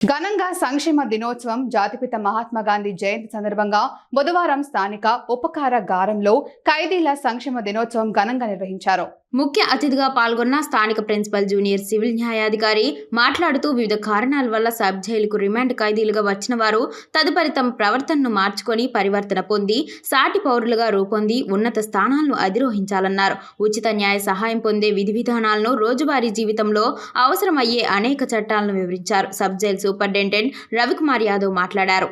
ఘనంగా సంక్షేమ దినోత్సవం జాతిపిత మహాత్మా గాంధీ జయంతి సందర్భంగా బుధవారం స్థానిక ఉపకార గారంలో ఖైదీల సంక్షేమ దినోత్సవం ఘనంగా నిర్వహించారు. ముఖ్య అతిథిగా పాల్గొన్న స్థానిక ప్రిన్సిపల్ జూనియర్ సివిల్ న్యాయాధికారి మాట్లాడుతూ వివిధ కారణాల వల్ల సబ్ జైలుకు రిమాండ్ ఖైదీలుగా వచ్చిన వారు తదుపరి తమ ప్రవర్తనను మార్చుకొని పరివర్తన పొంది సాటి పౌరులుగా రూపొంది ఉన్నత స్థానాలను అధిరోహించాలన్నారు. ఉచిత న్యాయ సహాయం పొందే విధి విధానాలను రోజువారీ జీవితంలో అవసరమయ్యే అనేక చట్టాలను వివరించారు. Sub jail superintendent Ravi Kumar Yadav మాట్లాడారు.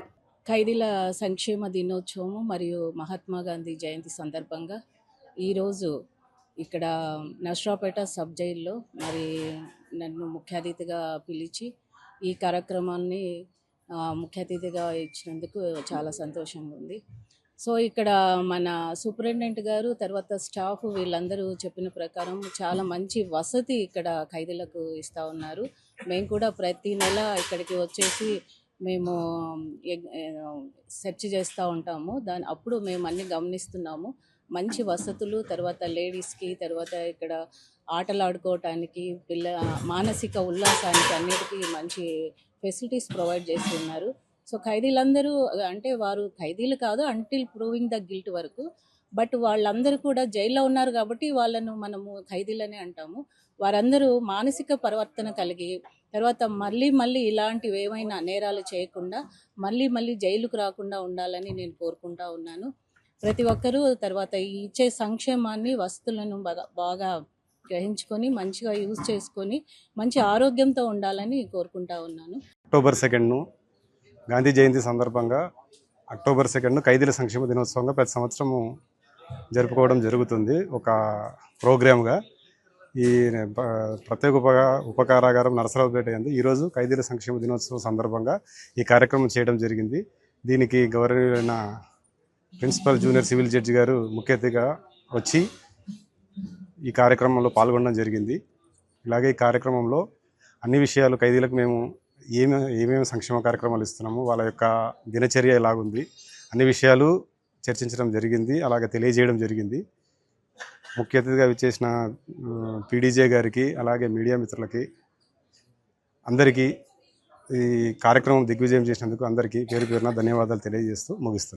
ఖైదీల సంక్షేమ దినోత్సవము మరియు మహాత్మా గాంధీ జయంతి సందర్భంగా ఈరోజు ఇక్కడ నష్రాపేట సబ్ జైల్లో మరి నన్ను ముఖ్య అతిథిగా పిలిచి ఈ కార్యక్రమాన్ని ముఖ్య అతిథిగా ఇచ్చినందుకు చాలా సంతోషంగా ఉంది. సో ఇక్కడ మన సూపరింటెండెంట్ గారు తర్వాత స్టాఫ్ వీళ్ళందరూ చెప్పిన ప్రకారం చాలా మంచి వసతి ఇక్కడ ఖైదీలకు ఇస్తూ ఉన్నారు. మేము కూడా ప్రతి నెల ఇక్కడికి వచ్చేసి మేము సెర్చ్ చేస్తూ ఉంటాము. దాని అప్పుడు మేము అన్ని గమనిస్తున్నాము. మంచి వసతులు తర్వాత లేడీస్కి తర్వాత ఇక్కడ ఆటలు ఆడుకోవటానికి పిల్ల మానసిక ఉల్లాసానికి అన్నిటికీ మంచి ఫెసిలిటీస్ ప్రొవైడ్ చేస్తున్నారు సో ఖైదీలందరూ అంటే వారు ఖైదీలు కాదు అంటిల్ ప్రూవింగ్ ద గిల్ట్ వరకు. బట్ వాళ్ళందరూ కూడా జైల్లో ఉన్నారు కాబట్టి వాళ్ళను మనము ఖైదీలనే అంటాము. వారందరూ మానసిక పరివర్తన కలిగి తర్వాత మళ్ళీ మళ్ళీ ఇలాంటివి ఏమైనా నేరాలు చేయకుండా మళ్ళీ మళ్ళీ జైలుకు రాకుండా ఉండాలని నేను కోరుకుంటా ఉన్నాను. ప్రతి ఒక్కరూ తర్వాత ఇచ్చే సంక్షేమాన్ని వస్తువులను బాగా బాగా గ్రహించుకొని మంచిగా యూజ్ చేసుకొని మంచి ఆరోగ్యంతో ఉండాలని కోరుకుంటా ఉన్నాను. అక్టోబర్ సెకండ్ను గాంధీ జయంతి సందర్భంగా అక్టోబర్ సెకండ్ను ఖైదీల సంక్షేమ దినోత్సవంగా ప్రతి సంవత్సరము జరుపుకోవడం జరుగుతుంది. ఒక ప్రోగ్రామ్గా ఈ ప్రత్యేక ప్రత్యేక ఉప ఉపకారాగారం నరసరావుపేట ఎందు ఈరోజు ఖైదీల సంక్షేమ దినోత్సవం సందర్భంగా ఈ కార్యక్రమం చేయడం జరిగింది. దీనికి గౌరవమైన ప్రిన్సిపల్ జూనియర్ సివిల్ జడ్జి గారు ముఖ్య అతిథిగా వచ్చి ఈ కార్యక్రమంలో పాల్గొనడం జరిగింది. ఇలాగే ఈ కార్యక్రమంలో అన్ని విషయాలు ఖైదీలకు మేము ఏమి ఏమేమి సంక్షేమ కార్యక్రమాలు ఇస్తున్నాము వాళ్ళ యొక్క దినచర్య ఎలాగుంది అన్ని విషయాలు చర్చించడం జరిగింది. అలాగే తెలియజేయడం జరిగింది. ముఖ్య అతిథిగా విచ్చేసిన పీడీజే గారికి అలాగే మీడియా మిత్రులకి అందరికీ ఈ కార్యక్రమం దిగ్విజయం చేసినందుకు అందరికీ పేరు పేరున ధన్యవాదాలు తెలియజేస్తూ ముగిస్తున్నాను